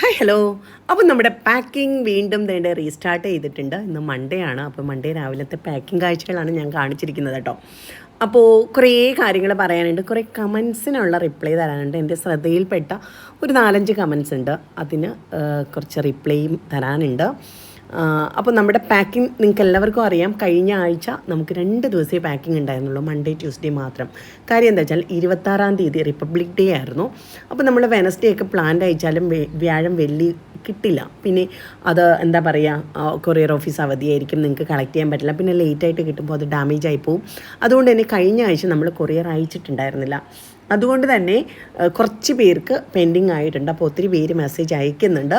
Hi hello അപ്പോൾ നമ്മുടെ packing വീണ്ടും വേണ്ട റീസ്റ്റാർട്ട് ചെയ്തിട്ടുണ്ട്. ഇന്ന് മൺഡേ ആണ്. അപ്പോൾ മൺഡേ രാവിലത്തെ പാക്കിംഗ് കാഴ്ചകളാണ് ഞാൻ കാണിച്ചിരിക്കുന്നത് കേട്ടോ അപ്പോൾ കുറേ കാര്യങ്ങൾ പറയാനുണ്ട്. കുറേ കമൻസിനുള്ള റിപ്ലൈ തരാനുണ്ട്. എന്റെ ശ്രദ്ധയിൽപ്പെട്ട ഒരു നാലഞ്ച് കമൻസ് ഉണ്ട്. അതിന് കുറച്ച് റിപ്ലൈയും തരാനുണ്ട്. അപ്പോൾ നമ്മുടെ പാക്കിംഗ് നിങ്ങൾക്ക് എല്ലാവർക്കും അറിയാം. കഴിഞ്ഞ ആഴ്ച നമുക്ക് രണ്ട് ദിവസമേ പാക്കിംഗ് ഉണ്ടായിരുന്നുള്ളൂ. മൺഡേ ട്യൂസ്ഡേ മാത്രം. കാര്യം എന്താ വെച്ചാൽ ഇരുപത്താറാം തീയതി റിപ്പബ്ലിക് ഡേ ആയിരുന്നു. അപ്പോൾ നമ്മൾ വെനസ്ഡേ ഒക്കെ പ്ലാൻ അയച്ചാലും വ്യാഴം വെള്ളി കിട്ടില്ല. പിന്നെ അത് എന്താ പറയുക കൊറിയർ ഓഫീസ് അവധിയായിരിക്കും. നിങ്ങൾക്ക് കളക്ട് ചെയ്യാൻ പറ്റില്ല. പിന്നെ ലേറ്റായിട്ട് കിട്ടുമ്പോൾ അത് ഡാമേജ് ആയി പോകും അതുകൊണ്ട് തന്നെ കഴിഞ്ഞ ആഴ്ച നമ്മൾ കൊറിയർ അയച്ചിട്ടുണ്ടായിരുന്നില്ല. അതുകൊണ്ട് തന്നെ കുറച്ച് പേർക്ക് പെൻഡിങ് ആയിട്ടുണ്ട്. അപ്പോൾ ഒത്തിരി പേര് മെസ്സേജ് അയക്കുന്നുണ്ട്.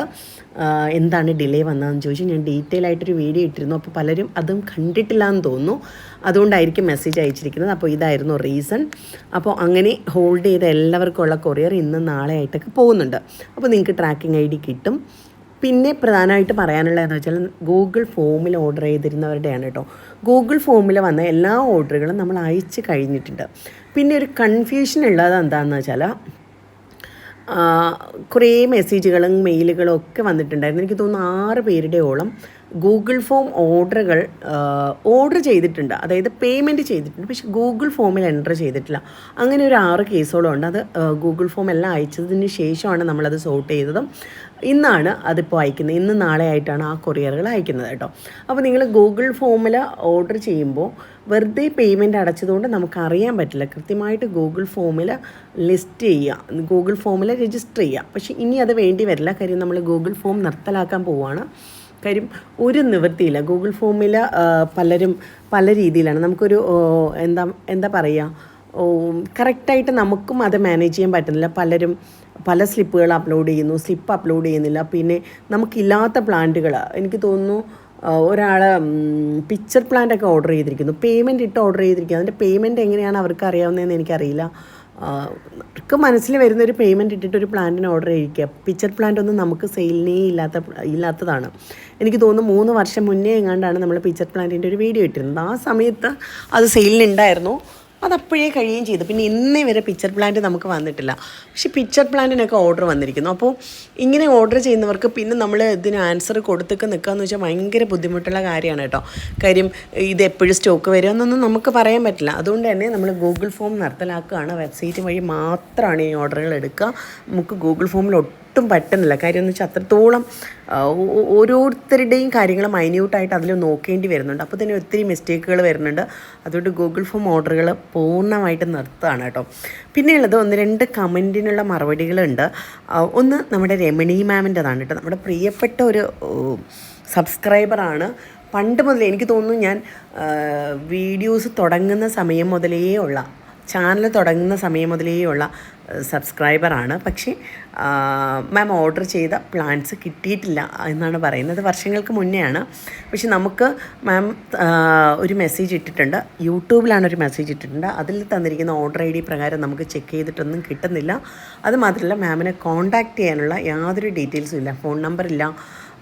എന്താണ് ഡിലേ വന്നതെന്ന് ചോദിച്ചു ഞാൻ ഡീറ്റെയിൽ ആയിട്ടൊരു വീഡിയോ ഇട്ടിരുന്നു. അപ്പോൾ പലരും അതും കണ്ടിട്ടില്ല എന്ന് തോന്നുന്നു. അതുകൊണ്ടായിരിക്കും മെസ്സേജ് അയച്ചിരിക്കുന്നത്. അപ്പോൾ ഇതായിരുന്നു റീസൺ അപ്പോൾ അങ്ങനെ ഹോൾഡ് ചെയ്ത എല്ലാവർക്കും ഉള്ള കൊറിയർ ഇന്ന് നാളെ ആയിട്ടൊക്കെ പോകുന്നുണ്ട്. അപ്പോൾ നിങ്ങൾക്ക് ട്രാക്കിംഗ് ഐ ഡി കിട്ടും. പിന്നെ പ്രധാനമായിട്ട് പറയാനുള്ളതെന്ന് വെച്ചാൽ ഗൂഗിൾ ഫോമിൽ ഓർഡർ ചെയ്തിരുന്നവരുടെയാണ് കേട്ടോ. ഗൂഗിൾ ഫോമിൽ വന്ന എല്ലാ ഓർഡറുകളും നമ്മൾ അയച്ച് കഴിഞ്ഞിട്ടുണ്ട്. പിന്നെ ഒരു കൺഫ്യൂഷൻ ഉള്ളത് എന്താണെന്ന് വെച്ചാൽ കുറേ മെസ്സേജുകളും മെയിലുകളും ഒക്കെ വന്നിട്ടുണ്ടായിരുന്നു. എനിക്ക് തോന്നുന്നു ആറ് പേരുടെയോളം ഗൂഗിൾ ഫോം ഓർഡറുകൾ ഓർഡർ ചെയ്തിട്ടുണ്ട്. അതായത് പേയ്മെന്റ് ചെയ്തിട്ടുണ്ട്. പക്ഷെ ഗൂഗിൾ ഫോമിൽ എന്റർ ചെയ്തിട്ടില്ല. അങ്ങനെ ഒരു ആറ് കേസോളം ഉണ്ട്. അത് ഗൂഗിൾ ഫോം എല്ലാം അയച്ചതിന് ശേഷമാണ് നമ്മളത് സോർട്ട് ചെയ്തതും. ഇന്നാണ് അതിപ്പോൾ അയക്കുന്നത്. ഇന്ന് നാളെ ആയിട്ടാണ് ആ കൊറിയറുകൾ അയക്കുന്നത് കേട്ടോ. അപ്പോൾ നിങ്ങൾ ഗൂഗിൾ ഫോമിൽ ഓർഡർ ചെയ്യുമ്പോൾ വെറുതെ പേയ്മെന്റ് അടച്ചതുകൊണ്ട് നമുക്ക് അറിയാൻ പറ്റില്ല. കൃത്യമായിട്ട് ഗൂഗിൾ ഫോമിൽ ലിസ്റ്റ് ചെയ്യുക. ഗൂഗിൾ ഫോമിൽ രജിസ്റ്റർ ചെയ്യുക. പക്ഷേ ഇനി അത് വേണ്ടി വരില്ല. കാര്യം നമ്മൾ ഗൂഗിൾ ഫോം നിർത്തലാക്കാൻ പോവുകയാണ് കാര്യം ഒരു നിവൃത്തിയില്ല. ഗൂഗിൾ ഫോമിൽ പലരും പല രീതിയിലാണ്. നമുക്കൊരു എന്താ എന്താ പറയുക കറക്റ്റായിട്ട് നമുക്കും അത് മാനേജ് ചെയ്യാൻ പറ്റുന്നില്ല. പലരും പല സ്ലിപ്പുകൾ അപ്ലോഡ് ചെയ്യുന്നു സ്ലിപ്പ് അപ്ലോഡ് ചെയ്യുന്നില്ല. പിന്നെ നമുക്കില്ലാത്ത പ്ലാന്റുകൾ എനിക്ക് തോന്നുന്നു ഒരാൾ പിക്ചർ പ്ലാന്റ് ഒക്കെ ഓർഡർ ചെയ്തിരിക്കുന്നു. പേയ്മെന്റ് ഇട്ട് ഓർഡർ ചെയ്തിരിക്കുന്നു. അതിന്റെ പേയ്മെന്റ് എങ്ങനെയാണ് അവർക്ക് അറിയാവുന്നതെന്ന് എനിക്കറിയില്ല. അവർക്ക് മനസ്സിൽ വരുന്ന ഒരു പേയ്മെന്റ് ഇട്ടിട്ട് ഒരു പ്ലാന്റിന് ഓർഡർ ചെയ്യിക്കുക. പിക്ചർ പ്ലാന്റ് ഒന്നും നമുക്ക് സെയിലിനേ ഇല്ലാത്ത ഇല്ലാത്തതാണ്. എനിക്ക് തോന്നുന്നു മൂന്ന് വർഷം മുന്നേ എങ്ങാണ്ടാണ് നമ്മൾ പിക്ചർ പ്ലാന്റിന്റെ ഒരു വീഡിയോ ഇട്ടിരുന്നത്. ആ സമയത്ത് അത് സെയിലിനുണ്ടായിരുന്നു അതപ്പോഴേ കഴിയുകയും ചെയ്തു. പിന്നെ ഇന്നേ വരെ പിക്ചർ പ്ലാന്റ് നമുക്ക് വന്നിട്ടില്ല. പക്ഷേ പിക്ചർ പ്ലാന്റിനൊക്കെ ഓർഡർ വന്നിരിക്കുന്നു. അപ്പോൾ ഇങ്ങനെ ഓർഡർ ചെയ്യുന്നവർക്ക് പിന്നെ നമ്മൾ ഇതിന് ആൻസർ കൊടുത്തൊക്കെ നിൽക്കുകയെന്ന് വെച്ചാൽ ഭയങ്കര ബുദ്ധിമുട്ടുള്ള കാര്യമാണ് കേട്ടോ. കാര്യം ഇത് എപ്പോഴും സ്റ്റോക്ക് വരുമെന്നൊന്നും നമുക്ക് പറയാൻ പറ്റില്ല. അതുകൊണ്ട് തന്നെ നമ്മൾ ഗൂഗിൾ ഫോം നിർത്തലാക്കുകയാണ് വെബ്സൈറ്റ് വഴി മാത്രമാണ് ഈ ഓർഡറുകൾ എടുക്കുക. നമുക്ക് ഗൂഗിൾ ഫോമിൽ പറ്റുന്നില്ല. കാര്യം എന്ന് വെച്ചാൽ അത്രത്തോളം ഓരോരുത്തരുടെയും കാര്യങ്ങൾ മൈന്യൂട്ടായിട്ട് അതിൽ നോക്കേണ്ടി വരുന്നുണ്ട്. അപ്പോൾ തന്നെ ഒത്തിരി മിസ്റ്റേക്കുകൾ വരുന്നുണ്ട്. അതുകൊണ്ട് ഗൂഗിൾ ഫോം ഓർഡറുകൾ പൂർണമായിട്ട് നിർത്തുകയാണ് കേട്ടോ. പിന്നെയുള്ളത് ഒന്ന് രണ്ട് കമന്റിനുള്ള മറുപടികളുണ്ട്. ഒന്ന് നമ്മുടെ രമണി മാമിന്റെതാണ് കേട്ടോ. നമ്മുടെ പ്രിയപ്പെട്ട ഒരു സബ്സ്ക്രൈബറാണ് പണ്ട് മുതൽ എനിക്ക് തോന്നുന്നു ഞാൻ വീഡിയോസ് തുടങ്ങുന്ന സമയം മുതലേ ഉള്ള ചാനൽ തുടങ്ങുന്ന സമയം മുതലേ ഉള്ള സബ്സ്ക്രൈബറാണ്. പക്ഷേ മാം ഓർഡർ ചെയ്ത പ്ലാൻസ് കിട്ടിയിട്ടില്ല എന്നാണ് പറയുന്നത്. വർഷങ്ങൾക്ക് മുന്നെയാണ്. പക്ഷെ നമുക്ക് മാം ഒരു മെസ്സേജ് ഇട്ടിട്ടുണ്ട്. യൂട്യൂബിലാണ് ഒരു മെസ്സേജ് ഇട്ടിട്ടുണ്ട്. അതിൽ തന്നിരിക്കുന്ന ഓർഡർ ഐ ഡി പ്രകാരം നമുക്ക് ചെക്ക് ചെയ്തിട്ടൊന്നും കിട്ടുന്നില്ല. അതുമാത്രമല്ല മാമിനെ കോൺടാക്റ്റ് ചെയ്യാനുള്ള യാതൊരു ഡീറ്റെയിൽസും ഇല്ല. ഫോൺ നമ്പറില്ല.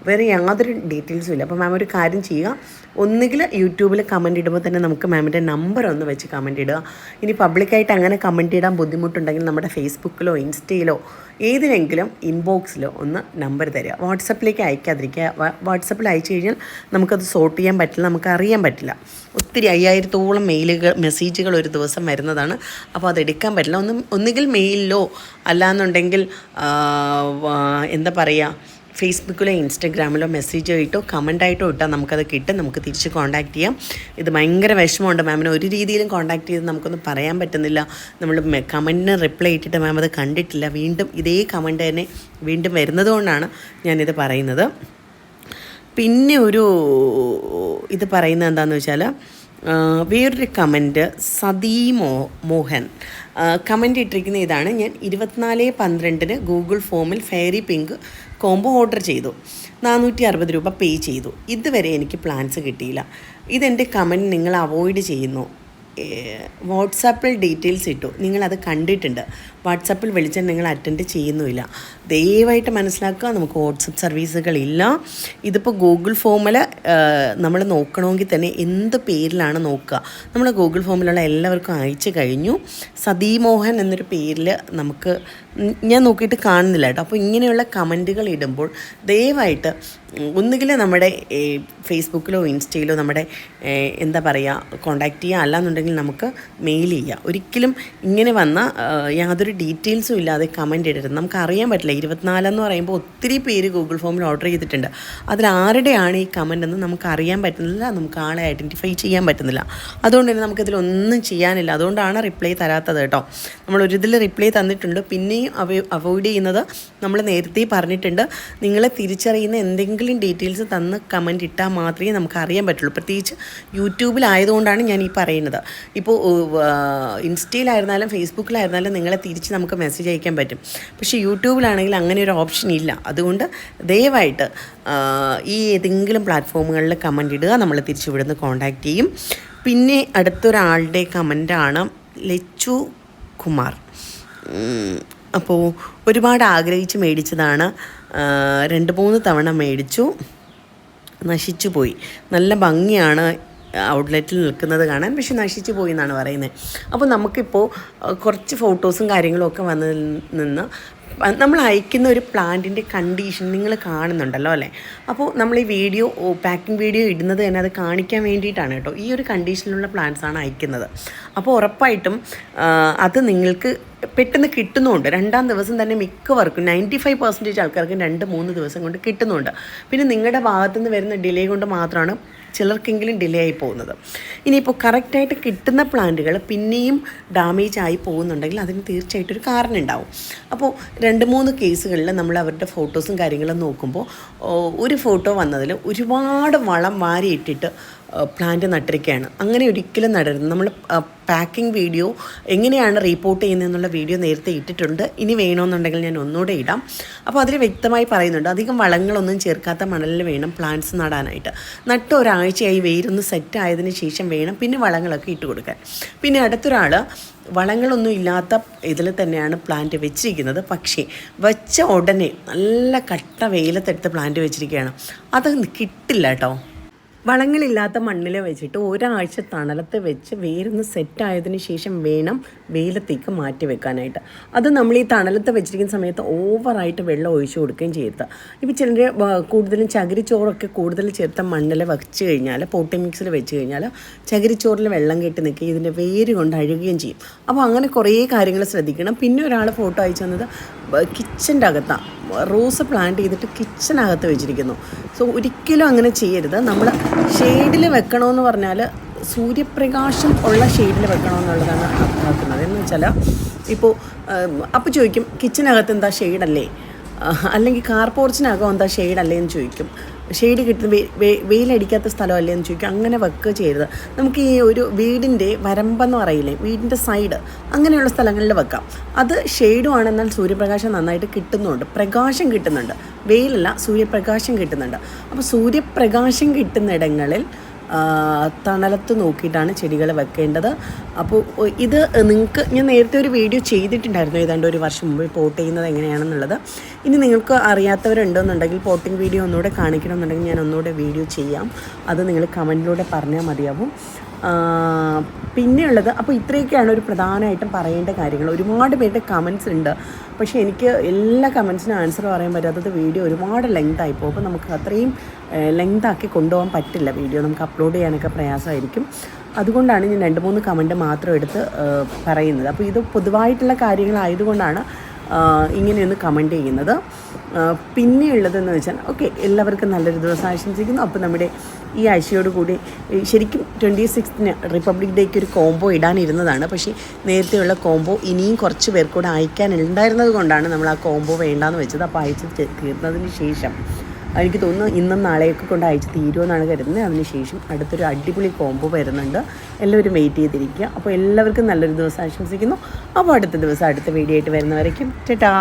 വേറെ യാതൊരു ഡീറ്റെയിൽസും ഇല്ല. അപ്പോൾ മാം ഒരു കാര്യം ചെയ്യുക. ഒന്നുകിൽ യൂട്യൂബിൽ കമന്റ് ഇടുമ്പോൾ തന്നെ നമുക്ക് മാമിന്റെ നമ്പർ ഒന്ന് വെച്ച് കമന്റ് ഇടുക. ഇനി പബ്ലിക്കായിട്ട് അങ്ങനെ കമന്റ് ഇടാൻ ബുദ്ധിമുട്ടുണ്ടെങ്കിൽ നമ്മുടെ ഫേസ്ബുക്കിലോ ഇൻസ്റ്റയിലോ ഏതിനെങ്കിലും ഇൻബോക്സിലോ ഒന്ന് നമ്പർ തരിക. വാട്സപ്പിലേക്ക് അയക്കാതിരിക്കുക. വാട്സപ്പിൽ അയച്ചു കഴിഞ്ഞാൽ നമുക്കത് സോർട്ട് ചെയ്യാൻ പറ്റില്ല നമുക്ക് അറിയാൻ പറ്റില്ല. ഒത്തിരി അയ്യായിരത്തോളം മെയിലുകൾ മെസ്സേജുകൾ ഒരു ദിവസം വരുന്നതാണ്. അപ്പോൾ അത് എടുക്കാൻ പറ്റില്ല. ഒന്ന് ഒന്നുകിൽ മെയിലിലോ അല്ലാന്നുണ്ടെങ്കിൽ എന്താ പറയുക ഫേസ്ബുക്കിലോ ഇൻസ്റ്റഗ്രാമിലോ മെസ്സേജ് ഇട്ടോ കമന്റായിട്ടോ ഇട്ടാൽ നമുക്കത് കിട്ടും. നമുക്ക് തിരിച്ച് കോൺടാക്ട് ചെയ്യാം. ഇത് ഭയങ്കര വിഷമമുണ്ട് മാമിനെ ഒരു രീതിയിലും കോൺടാക്ട് ചെയ്ത് നമുക്കൊന്നും പറയാൻ പറ്റുന്നില്ല. നമ്മൾ കമന്റിന് റിപ്ലൈ ഇട്ടിട്ട് മാം അത് കണ്ടിട്ടില്ല. വീണ്ടും ഇതേ കമന്റ് തന്നെ വീണ്ടും വരുന്നത് കൊണ്ടാണ് ഞാനിത് പറയുന്നത്. പിന്നെ ഒരു ഇത് പറയുന്നത് എന്താണെന്ന് വെച്ചാൽ വേറൊരു കമന്റ് സതീ മോ മോഹൻ. കമന്റ് ഇട്ടിരിക്കുന്ന ഇതാണ്. ഞാൻ ഇരുപത്തിനാല് പന്ത്രണ്ടിന് ഗൂഗിൾ ഫോമിൽ ഫെയറി പിങ്ക് കോംബോ ഓർഡർ ചെയ്തു. നാനൂറ്റി അറുപത് രൂപ പേ ചെയ്തു. ഇതുവരെ എനിക്ക് പ്ലാൻസ് കിട്ടിയില്ല. ഇതെന്റെ കമന്റ് നിങ്ങൾ അവോയ്ഡ് ചെയ്യുന്നു. വാട്സാപ്പിൽ ഡീറ്റെയിൽസ് ഇട്ടു. നിങ്ങളത് കണ്ടിട്ടുണ്ട്. വാട്സാപ്പിൽ വിളിച്ചാൽ നിങ്ങൾ അറ്റൻഡ് ചെയ്യുന്നുമില്ല. ദയവായിട്ട് മനസ്സിലാക്കുക. നമുക്ക് വാട്സപ്പ് സർവീസുകളില്ല. ഇതിപ്പോൾ ഗൂഗിൾ ഫോമിൽ നമ്മൾ നോക്കണമെങ്കിൽ തന്നെ എന്ത് പേരിലാണ് നോക്കുക. നമ്മൾ ഗൂഗിൾ ഫോമിലുള്ള എല്ലാവർക്കും അയച്ചു കഴിഞ്ഞു. സതീമോഹൻ എന്നൊരു പേരിൽ നമുക്ക് ഞാൻ നോക്കിയിട്ട് കാണുന്നില്ല കേട്ടോ. അപ്പോൾ ഇങ്ങനെയുള്ള കമന്റുകൾ ഇടുമ്പോൾ ദയവായിട്ട് ഒന്നുകിൽ നമ്മുടെ ഫേസ്ബുക്കിലോ ഇൻസ്റ്റയിലോ നമ്മുടെ എന്താ പറയുക കോണ്ടാക്ട് ചെയ്യുക. അല്ലാന്നുണ്ടെങ്കിൽ നമുക്ക് മെയിൽ ചെയ്യുക ഒരിക്കലും ഇങ്ങനെ വന്ന യാതൊരു ഡീറ്റെയിൽസും ഇല്ലാതെ കമന്റ് ഇടരുത്. നമുക്ക് അറിയാൻ പറ്റില്ല. ഇരുപത്തിനാലെന്ന് പറയുമ്പോൾ ഒത്തിരി പേര് ഗൂഗിൾ ഫോമിൽ ഓർഡർ ചെയ്തിട്ടുണ്ട്. അതിൽ ആരുടെയാണ് ഈ കമന്റ് എന്ന് നമുക്ക് അറിയാൻ പറ്റുന്നില്ല നമുക്ക് ആളെ ഐഡന്റിഫൈ ചെയ്യാൻ പറ്റുന്നില്ല. അതുകൊണ്ട് തന്നെ നമുക്കിതിലൊന്നും ചെയ്യാനില്ല. അതുകൊണ്ടാണ് റിപ്ലൈ തരാത്തത് കേട്ടോ. നമ്മൾ ഒരു ഇതിൽ റിപ്ലൈ തന്നിട്ടുണ്ട്. പിന്നെയും അവ അവോയ്ഡ് ചെയ്യുന്നത് നമ്മൾ നേരത്തെ പറഞ്ഞിട്ടുണ്ട്. നിങ്ങളെ തിരിച്ചറിയുന്ന എന്തെങ്കിലും ഡീറ്റെയിൽസ് തന്ന് കമന്റ് ഇട്ടാൽ മാത്രമേ നമുക്ക് അറിയാൻ പറ്റുള്ളൂ. പ്രത്യേകിച്ച് യൂട്യൂബിലായതുകൊണ്ടാണ് ഞാൻ ഈ പറയുന്നത്. ഇപ്പോൾ ഇൻസ്റ്റയിലായിരുന്നാലും ഫേസ്ബുക്കിലായിരുന്നാലും നിങ്ങളെ തിരിച്ച് നമുക്ക് മെസ്സേജ് അയക്കാൻ പറ്റും. പക്ഷേ യൂട്യൂബിലാണെങ്കിൽ അങ്ങനെ ഒരു ഓപ്ഷൻ ഇല്ല. അതുകൊണ്ട് ദയവായിട്ട് ഈ ഏതെങ്കിലും പ്ലാറ്റ്ഫോമുകളിൽ കമന്റ് ഇടുക നമ്മൾ തിരിച്ച് ഇവിടുന്ന് കോണ്ടാക്ട് ചെയ്യും. പിന്നെ അടുത്തൊരാളുടെ കമന്റാണ് ലച്ചു കുമാർ. അപ്പോൾ ഒരുപാട് ആഗ്രഹിച്ച് മേടിച്ചതാണ്. രണ്ട് മൂന്ന് തവണ മേടിച്ചു. നശിച്ചു പോയി. നല്ല ഭംഗിയാണ് ഔട്ട്ലെറ്റിൽ നിൽക്കുന്നത് കാണാൻ. പക്ഷെ നശിച്ചു പോയി എന്നാണ് പറയുന്നത്. അപ്പോൾ നമുക്കിപ്പോൾ കുറച്ച് ഫോട്ടോസും കാര്യങ്ങളും ഒക്കെ വന്നതിൽ നിന്ന് നമ്മൾ അയക്കുന്ന ഒരു പ്ലാന്റിന്റെ കണ്ടീഷൻ നിങ്ങൾ കാണുന്നുണ്ടല്ലോ അല്ലേ? അപ്പോൾ നമ്മൾ ഈ വീഡിയോ പാക്കിംഗ് വീഡിയോ ഇടുന്നത് തന്നെ അത് കാണിക്കാൻ വേണ്ടിയിട്ടാണ് കേട്ടോ. ഈ ഒരു കണ്ടീഷനിലുള്ള പ്ലാന്റ്സ് ആണ് അയക്കുന്നത്. അപ്പോൾ ഉറപ്പായിട്ടും അത് നിങ്ങൾക്ക് പെട്ടെന്ന് കിട്ടുന്നുണ്ട്. രണ്ടാം ദിവസം തന്നെ മിക്കവർക്കും നയന്റി ഫൈവ് പെർസെന്റേജ് ആൾക്കാർക്ക് രണ്ട് മൂന്ന് ദിവസം കൊണ്ട് കിട്ടുന്നുണ്ട്. പിന്നെ നിങ്ങളുടെ ഭാഗത്തു നിന്ന് വരുന്ന ഡിലേ കൊണ്ട് മാത്രമാണ് ചിലർക്കെങ്കിലും ഡിലേ ആയി പോകുന്നത്. ഇനിയിപ്പോൾ കറക്റ്റായിട്ട് കിട്ടുന്ന പ്ലാന്റുകൾ പിന്നെയും ഡാമേജ് ആയി പോകുന്നുണ്ടെങ്കിൽ അതിന് തീർച്ചയായിട്ടും ഒരു കാരണം ഉണ്ടാവും. അപ്പോൾ രണ്ട് മൂന്ന് കേസുകളിൽ നമ്മൾ അവരുടെ ഫോട്ടോസും കാര്യങ്ങളും നോക്കുമ്പോൾ ഒരു ഫോട്ടോ വന്നതിൽ ഒരുപാട് വളം വാരിയിട്ടിട്ട് പ്ലാന്റ് നട്ടിരിക്കുകയാണ് അങ്ങനെ ഒരിക്കലും നടരുത്. നമ്മൾ പാക്കിംഗ് വീഡിയോ എങ്ങനെയാണ് റിപ്പോർട്ട് ചെയ്യുന്നതെന്നുള്ള വീഡിയോ നേരത്തെ ഇട്ടിട്ടുണ്ട്. ഇനി വേണമെന്നുണ്ടെങ്കിൽ ഞാൻ ഒന്നുകൂടെ ഇടാം. അപ്പോൾ അതിൽ വ്യക്തമായി പറയുന്നുണ്ട്. അധികം വളങ്ങളൊന്നും ചേർക്കാത്ത മണലിൽ വേണം പ്ലാന്റ്സ് നടാനായിട്ട്. നട്ട് ഒരാഴ്ചയായി വേരൊന്ന് സെറ്റ് ആയതിന് ശേഷം വേണം പിന്നെ വളങ്ങളൊക്കെ ഇട്ട് കൊടുക്കാൻ. പിന്നെ അടുത്തൊരാൾ വളങ്ങളൊന്നും ഇല്ലാത്ത ഇതിൽ തന്നെയാണ് പ്ലാന്റ് വെച്ചിരിക്കുന്നത്. പക്ഷേ വെച്ച ഉടനെ നല്ല കട്ട വെയിലത്തെടുത്ത് പ്ലാന്റ് വെച്ചിരിക്കുകയാണ്. അത് കിട്ടില്ല കേട്ടോ വളങ്ങളില്ലാത്ത മണ്ണിൽ വെച്ചിട്ട് ഒരാഴ്ച തണലത്ത് വെച്ച് വേരൊന്ന് സെറ്റായതിന് ശേഷം വേണം വെയിലത്തേക്ക് മാറ്റി വെക്കാനായിട്ട്. അത് നമ്മൾ ഈ തണലത്ത് വെച്ചിരിക്കുന്ന സമയത്ത് ഓവറായിട്ട് വെള്ളം ഒഴിച്ചു കൊടുക്കുകയും ചെയ്യരുത്. ഇപ്പോൾ ചിലർ കൂടുതലും ചകിരിച്ചോറൊക്കെ കൂടുതൽ ചേർത്ത മണ്ണിൽ വെച്ച് കഴിഞ്ഞാൽ പോട്ടി മിക്സിൽ വെച്ച് കഴിഞ്ഞാൽ ചകിരിച്ചോറിൽ വെള്ളം കെട്ടി നിൽക്കുകയും ഇതിന്റെ വേര് കൊണ്ട് അഴുകുകയും ചെയ്യും. അപ്പോൾ അങ്ങനെ കുറേ കാര്യങ്ങൾ ശ്രദ്ധിക്കണം. പിന്നെ ഒരാൾ ഫോട്ടോ അയച്ചു തന്നത് കിച്ചന്റെ അകത്താണ് റോസ് പ്ലാന്റ് ചെയ്തിട്ട് കിച്ചനകത്ത് വെച്ചിരിക്കുന്നു. സോ ഒരിക്കലും അങ്ങനെ ചെയ്യരുത്. നമ്മൾ ഷെയ്ഡിൽ വെക്കണമെന്ന് പറഞ്ഞാൽ സൂര്യപ്രകാശം ഉള്ള ഷെയ്ഡിൽ വെക്കണമെന്നുള്ളതാണ് അർത്ഥമാക്കുന്നത്. എന്ന് വെച്ചാൽ ഇപ്പോൾ അപ്പോൾ ചോദിക്കും കിച്ചനകത്ത് എന്താ ഷെയ്ഡല്ലേ? അല്ലെങ്കിൽ കാർ പോർച്ചിനകം എന്താ ഷെയ്ഡല്ലേ? എന്ന് ചോദിക്കും. ഷെയ്ഡ് കിട്ടുന്ന വെയിലടിക്കാത്ത സ്ഥലമല്ലേ എന്ന് ചോദിക്കും. അങ്ങനെ വെക്കുക ചെയ്യരുത്. നമുക്ക് ഈ ഒരു വീടിന്റെ വരമ്പെന്ന് പറയില്ലേ വീടിന്റെ സൈഡ് അങ്ങനെയുള്ള സ്ഥലങ്ങളിൽ വെക്കാം. അത് ഷെയ്ഡും ആണെന്നാൽ സൂര്യപ്രകാശം നന്നായിട്ട് കിട്ടുന്നുണ്ട്. പ്രകാശം കിട്ടുന്നുണ്ട്. വെയിലല്ല സൂര്യപ്രകാശം കിട്ടുന്നുണ്ട്. അപ്പോൾ സൂര്യപ്രകാശം കിട്ടുന്നിടങ്ങളിൽ തണലത്ത് നോക്കിയിട്ടാണ് ചെടികൾ വെക്കേണ്ടത്. അപ്പോൾ ഇത് നിങ്ങൾക്ക് ഞാൻ നേരത്തെ ഒരു വീഡിയോ ചെയ്തിട്ടുണ്ടായിരുന്നു ഏതാണ്ട് ഒരു വർഷം മുമ്പ് പോട്ട് ചെയ്യുന്നത് എങ്ങനെയാണെന്നുള്ളത്. ഇനി നിങ്ങൾക്ക് അറിയാത്തവരുണ്ടെന്നുണ്ടെങ്കിൽ പോട്ടിംഗ് വീഡിയോ ഒന്നുകൂടെ കാണിക്കണമെന്നുണ്ടെങ്കിൽ ഞാൻ ഒന്നുകൂടെ വീഡിയോ ചെയ്യാം. അത് നിങ്ങൾ കമന്റിലൂടെ പറഞ്ഞാൽ മതിയാവും. പിന്നെയുള്ളത് അപ്പോൾ ഇത്രയൊക്കെയാണ് ഒരു പ്രധാനമായിട്ടും പറയേണ്ട കാര്യങ്ങൾ. ഒരുപാട് പേരുടെ കമൻസ് ഉണ്ട്. പക്ഷേ എനിക്ക് എല്ലാ കമൻസിനും ആൻസർ പറയാൻ പറ്റാത്തത് വീഡിയോ ഒരുപാട് ലെങ്ത് ആയിപ്പോൾ അപ്പോൾ നമുക്ക് അത്രയും ലെങ്ത് ആക്കി കൊണ്ടുപോകാൻ പറ്റില്ല. വീഡിയോ നമുക്ക് അപ്ലോഡ് ചെയ്യാനൊക്കെ പ്രയാസമായിരിക്കും. അതുകൊണ്ടാണ് ഞാൻ രണ്ട് മൂന്ന് കമന്റ് മാത്രം എടുത്ത് പറയുന്നത്. അപ്പോൾ ഇത് പൊതുവായിട്ടുള്ള കാര്യങ്ങളായതുകൊണ്ടാണ് ഇങ്ങനെയൊന്ന് കമന്റ് ചെയ്യുന്നത്. പിന്നെയുള്ളതെന്ന് വെച്ചാൽ ഓക്കെ എല്ലാവർക്കും നല്ലൊരു ദിവസം ആശംസിക്കുന്നു. അപ്പോൾ നമ്മുടെ ഈ ആഴ്ചയോട് കൂടി ശരിക്കും ട്വന്റി സിക്സ്തിന് റിപ്പബ്ലിക് ഡേക്ക് ഒരു കോംബോ ഇടാനിരുന്നതാണ്. പക്ഷേ നേരത്തെയുള്ള കോംബോ ഇനിയും കുറച്ച് പേർക്കൂടെ കൂടെ അയക്കാനുണ്ടായിരുന്നത് കൊണ്ടാണ് നമ്മൾ ആ കോംബോ വേണ്ടാന്ന് വെച്ചത്. അപ്പോൾ അയച്ച് തീർന്നതിന് ശേഷം. എനിക്ക് തോന്നുന്നു ഇന്നും നാളെയൊക്കെ കൊണ്ട് അയച്ച് തീരുമെന്നാണ് കരുതുന്നത്. അതിനുശേഷം അടുത്തൊരു അടിപൊളി കോംബോ വരുന്നുണ്ട്. എല്ലാവരും വെയിറ്റ് ചെയ്തിരിക്കുക. അപ്പോൾ എല്ലാവർക്കും നല്ലൊരു ദിവസം ആശംസിക്കുന്നു. അപ്പോൾ അടുത്ത ദിവസം അടുത്ത വീഡിയോ ആയിട്ട് വരുന്നവരേക്കും ചേട്ടാ